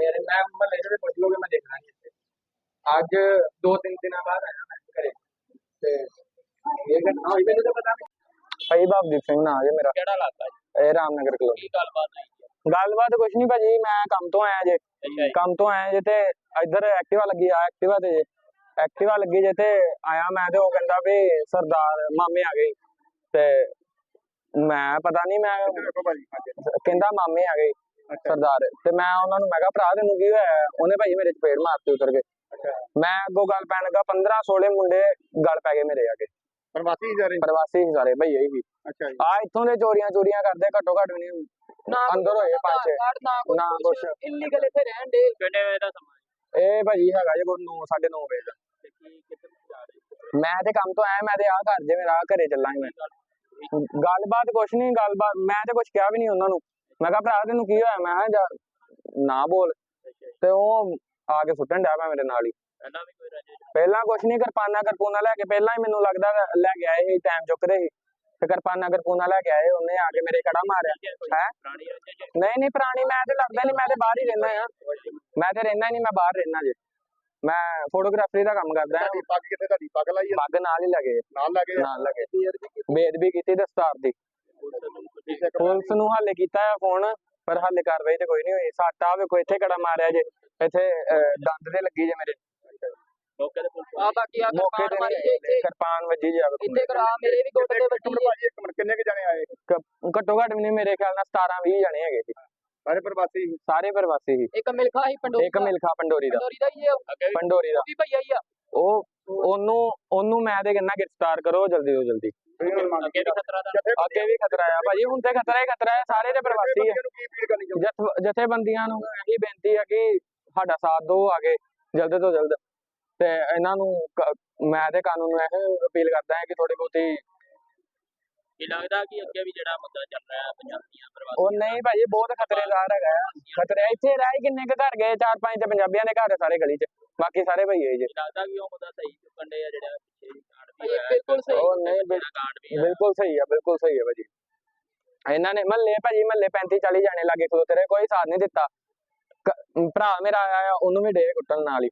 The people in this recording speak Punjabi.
ਮੈਂ ਮਹੱਲੇ ਦੇ ਪੁੱਛ ਲੋਗੇ ਮੈਂ ਦੇਖਣਾ ਇੱਥੇ। ਅੱਜ ਦੋ ਤਿੰਨ ਦਿਨਾਂ ਬਾਅਦ ਆਇਆ ਮੈਂ ਘਰੇ। ਤੇ ਇਹ ਘਟਨਾ ਹੋਈ ਮੈਨੂੰ ਤਾਂ ਪਤਾ ਨਹੀਂ। ਭਾਈ ਭਵਦੀਪ ਸਿੰਘ ਨਾਂ ਜੇ ਮੇਰਾ। ਕਿਹੜਾ ਇਲਾਕਾ ਜੀ? ਇਹ ਰਾਮਨਗਰ ਕਲੋਨੀ। ਕੀ ਗੱਲਬਾਤ ਜੀ? ਗੱਲਬਾਤ ਕੁਛ ਨਹੀਂ ਭਾਜੀ ਮੈਂ ਕੰਮ ਤੋਂ ਆਇਆ ਜੇ। ਕੰਮ ਤੋਂ ਆਇਆ ਜੇ ਤੇ ਇੱਧਰ ਐਕਟਿਵਾ ਲੱਗੀ ਆ ਐਕਟਿਵਾ ਤੇ ਜੇ। ਐਕਟਿਵਾ ਲੱਗੀ ਜੇ ਤੇ ਆਇਆ ਮੈਂ ਤੇ ਉਹ ਕਹਿੰਦਾ ਵੀ ਸਰਦਾਰ ਮਾਮੇ ਆ ਗਏ। ਤੇ ਮੈਂ ਪਤਾ ਨਹੀਂ ਮੈਂ ਕਹਿੰਦਾ ਮਾਮੇ ਆ ਗਏ। ਸਰਦਾਰ। ਤੇ ਮੈਂ ਉਹਨਾਂ ਨੂੰ ਮੈਂ ਕਿਹਾ ਭਰਾ ਤੈਨੂੰ ਕੀ ਹੋਇਆ? ਉਹਨੇ ਭਾਜੀ ਮੇਰੇ ਚਪੇੜ ਮਾਰਤੀ ਉਤਰ ਕੇ। ਮੈਂ ਅੱਗੋਂ ਗੱਲ ਪੈਣ ਲੱਗਾ 15 16 ਮੁੰਡੇ ਗੱਲ ਪੈ ਗਏ ਮੇਰੇ ਆ ਕੇ ਪ੍ਰਵਾਸੀ ਰਹੇ ਪ੍ਰਵਾਸੀ ਸੀ ਸਾਰੇ ਭਈਏ ਹੀ ਅੱਛਾ ਜੀ। ਆ ਇੱਥੋਂ ਦੇ ਚੋਰੀਆਂ ਚੋਰੀਆਂ ਕਰਦੇ ਘੱਟੋ ਘੱਟ ਵੀ ਨਹੀਂ ਨਾ ਅੰਦਰ ਹੋਏ ਪੰਜ ਨਾ ਕੁਛ। ਇਲੀਗਲ ਇੱਥੇ ਰਹਿਣ ਦੇ। ਕਿੰਨੇ ਵਜੇ ਦਾ ਸਮਾਂ ਇਹ ਭਾਜੀ ਹੈਗਾ ਜੇ ਕੋਈ 9 9:30 ਵਜੇ ਦਾ। ਤੇ ਕੀ ਕਿੱਥੇ ਨੂੰ ਜਾ ਰਹੇ ਮੈਂ ਤੇ ਕੰਮ ਤੋਂ ਆਇਆ ਮੈਂ ਤੇ ਆ ਘਰ ਜੇ ਮੇਰਾ ਘਰੇ ਚੱਲਾਂਗੇ। ਮੈਂ ਗੱਲਬਾਤ ਕੁਛ ਨਹੀਂ ਗੱਲਬਾਤ ਮੈਂ ਤੇ ਕੁਛ ਕਿਹਾ ਵੀ ਨਹੀਂ ਉਹਨਾਂ ਨੂੰ। ਮੈਂ ਕਿਹਾ ਭਰਾ ਤੈਨੂੰ ਕੀ ਹੋਇਆ? ਮੈਂ ਕਿਹਾ ਜਾ ਨਾ ਬੋਲ। ਤੇ ਉਹ ਆ ਕੇ ਸੁੱਟਣ ਡਿਆ ਪਿਆ ਮੇਰੇ ਨਾਲ ਹੀ। ਪਹਿਲਾਂ ਵੀ ਕੋਈ ਰਜੇ ਪਹਿਲਾਂ ਕੁਛ ਨਹੀਂ ਕਿਰਪਾਨਾ ਕਿਰਪੂਨਾ ਲੈ ਕੇ ਪਹਿਲਾਂ ਹੀ ਮੈਨੂੰ ਲੱਗਦਾ ਲੈ ਕੇ ਆਏ ਸੀ ਟਾਈਮ ਚੁੱਕਦੇ ਸੀ। ਤੇ ਕਿਰਪਾਨਾ ਕਿਰਪੂਨਾ ਲੈ ਕੇ ਆਏ ਉਹਨੇ ਆ ਕੇ ਮੇਰੇ ਕੜਾ ਮਾਰਿਆ। ਹੈ ਨਹੀਂ ਨਹੀਂ ਪੁਰਾਣੀ ਮੈਂ ਤੇ ਲੱਗਦਾ ਨਹੀਂ ਮੈਂ ਤੇ ਬਾਹਰ ਹੀ ਰਹਿਣਾ ਆ ਮੈਂ ਤੇ ਰਹਿਣਾ ਨਹੀਂ ਮੈਂ ਬਾਹਰ ਰਹਿਣਾ ਜੇ। ਮੈਂ ਫੋਟੋਗ੍ਰਾਫਰੀ ਦਾ ਕੰਮ ਕਰਦਾ ਹਾਂ। ਤੁਹਾਡੀ ਪੱਗ ਕਿੱਥੇ ਤੁਹਾਡੀ ਪੱਗ ਲਾਈ ਆ? ਪੱਗ ਨਾਲ ਹੀ ਲੱਗੇ। ਨਾਲ ਲੱਗੇ ਨਾਲ ਲੱਗੇ। ਬੇਦਬੀ ਕੀਤੀ ਦਸਤਾਰ ਦੀ। ਪੁਲਿਸ ਨੂੰ ਹਾਲੇ ਕੀਤਾ ਹੈ ਫੋਨ ਪਰ ਹਾਲੇ ਕਾਰਵਾਈ ਤੇ ਕੋਈ ਨਹੀਂ ਹੋਈ। ਸੱਟ ਆ ਵੇਖੋ ਇੱਥੇ ਕੜਾ ਮਾਰਿਆ ਜੇ। ਇੱਥੇ ਦੰਦ ਤੇ ਲੱਗੀ ਜੇ ਮੇਰੇ। ਮੌਕੇ ਤੇ ਪੁਲਿਸ ਆ ਬਾਕੀ ਆ ਮੌਕੇ ਤੇ ਮਾਰੀ ਨਹੀਂ, ਇੱਥੇ। ਕਿਰਪਾਨ ਵੱਜੀ ਜੇ ਆ ਵੇਖੋ ਇੱਥੇ ਕਰਾ ਮੇਰੇ ਵੀ ਗੋਡੇ ਤੇ ਵੱਜੀ ਮਿੰਟ ਭਾਜੀ ਇੱਕ ਮਿੰਟ ਕਿੰਨੇ ਕੁ ਜਣੇ ਆਏ? ਕ- ਘੱਟੋ ਘੱਟ ਵੀ ਨਹੀਂ ਮੇਰੇ ਖਿਆਲ ਨਾਲ 17 20 ਜਣੇ ਹੈਗੇ ਸੀ। ਸਾਰੇ ਪ੍ਰਵਾਸੀ ਸੀ। ਸਾਰੇ ਪ੍ਰਵਾਸੀ ਸੀ। ਇੱਕ ਮਿਲਖਾ ਹੀ ਪੰਡੋਰੀ ਇੱਕ ਮਿਲਖਾ ਪੰਡੋਰੀ ਦਾ। ਪੰਡੋਰੀ ਦਾ ਹੀ ਇਹ ਪੰਡੋਰੀ ਦਾ। ਵੀ ਭਈਆ ਹੀ ਆ। ਉਹ ਉਹਨੂੰ ਉਹਨੂੰ ਮੈਂ ਤੇ ਕਹਿੰਦਾ ਗ੍ਰਿਫਤਾਰ ਕਰੋ ਜਲਦੀ ਤੋਂ ਜਲਦੀ। ਅੱਗੇ ਵੀ ਖਤਰਾ ਦਾ ਜਥੇ ਅੱਗੇ ਵੀ ਖਤਰਾ ਆ। ਭਾਜੀ ਹੁਣ ਤੇ ਖਤਰਾ ਹੀ ਖਤਰਾ ਹੈ ਸਾਰੇ ਦੇ ਪ੍ਰਵਾਸੀ ਆ। ਨੂੰ ਕੀ ਅਪੀਲ ਕਰਨੀ ਚਾਹੁੰਦੇ ਜਥ ਜਥੇਬੰਦੀਆਂ ਨੂੰ ਇਹੀ ਬੇਨਤੀ ਹੈ ਕਿ ਸਾਡਾ ਸਾਥ ਦਿਓ ਆਗੇ ਜਲਦ ਤੋਂ ਜਲਦ। ਤੇ ਇਹਨਾਂ ਨੂੰ ਕ- ਮੈਂ ਤੇ ਕਾਨੂੰਨ ਨੂੰ ਇਹ ਅਪੀਲ ਕਰਦਾ ਹਾਂ ਕਿ ਥੋੜੀ ਬਹੁਤੀ ਕੀ ਲੱਗਦਾ ਕਿ ਅੱਗੇ ਵੀ ਜਿਹੜਾ ਮੁੱਦਾ ਚੱਲ ਰਿਹਾ ਹੈ ਪੰਜਾਬੀਆਂ ਪ੍ਰਵਾਸੀ ਉਹ ਨਹੀਂ ਭਾਜੀ ਬਹੁਤ ਖਤਰੇਦਾਰ ਹੈਗਾ। ਖਤਰੇ ਇੱਥੇ ਰਹਿ ਕਿੰਨੇ ਕੁ ਘਰ ਗਏ ਚਾਰ ਪੰਜ ਤੇ ਪੰਜਾਬੀਆਂ ਦੇ ਘਰ ਸਾਰੇ ਗਲੀ 'ਚ। ਬਾਕੀ ਸਾਰੇ ਭਈਏ ਜੇ। ਲੱਗਦਾ ਕਿ ਉਹ ਮੁੱਦਾ ਸਹੀ ਚੁੱਕਣ ਦੇ ਆ ਜਿਹੜਾ ਬਿਲਕੁਲ ਸਹੀ। ਉਹ ਨਹੀਂ ਬਿਲਕੁਲ ਸਹੀ ਆ ਬਿਲਕੁਲ ਸਹੀ ਆ ਭਾਜੀ। ਇਹਨਾਂ ਨੇ ਮਹੱਲੇ ਭਾਜੀ ਮਹੱਲੇ 35 40 ਜਾਣੇ ਲਾਗੇ ਖਲੋਤੇ ਰਹੇ ਕੋਈ ਸਾਥ ਨਹੀਂ ਦਿੱਤਾ। ਭਰਾ ਮੇਰਾ ਆਇਆ ਉਹਨੂੰ ਵੀ ਡੇ ਕੁੱਟਣ ਨਾਲ ਹੀ।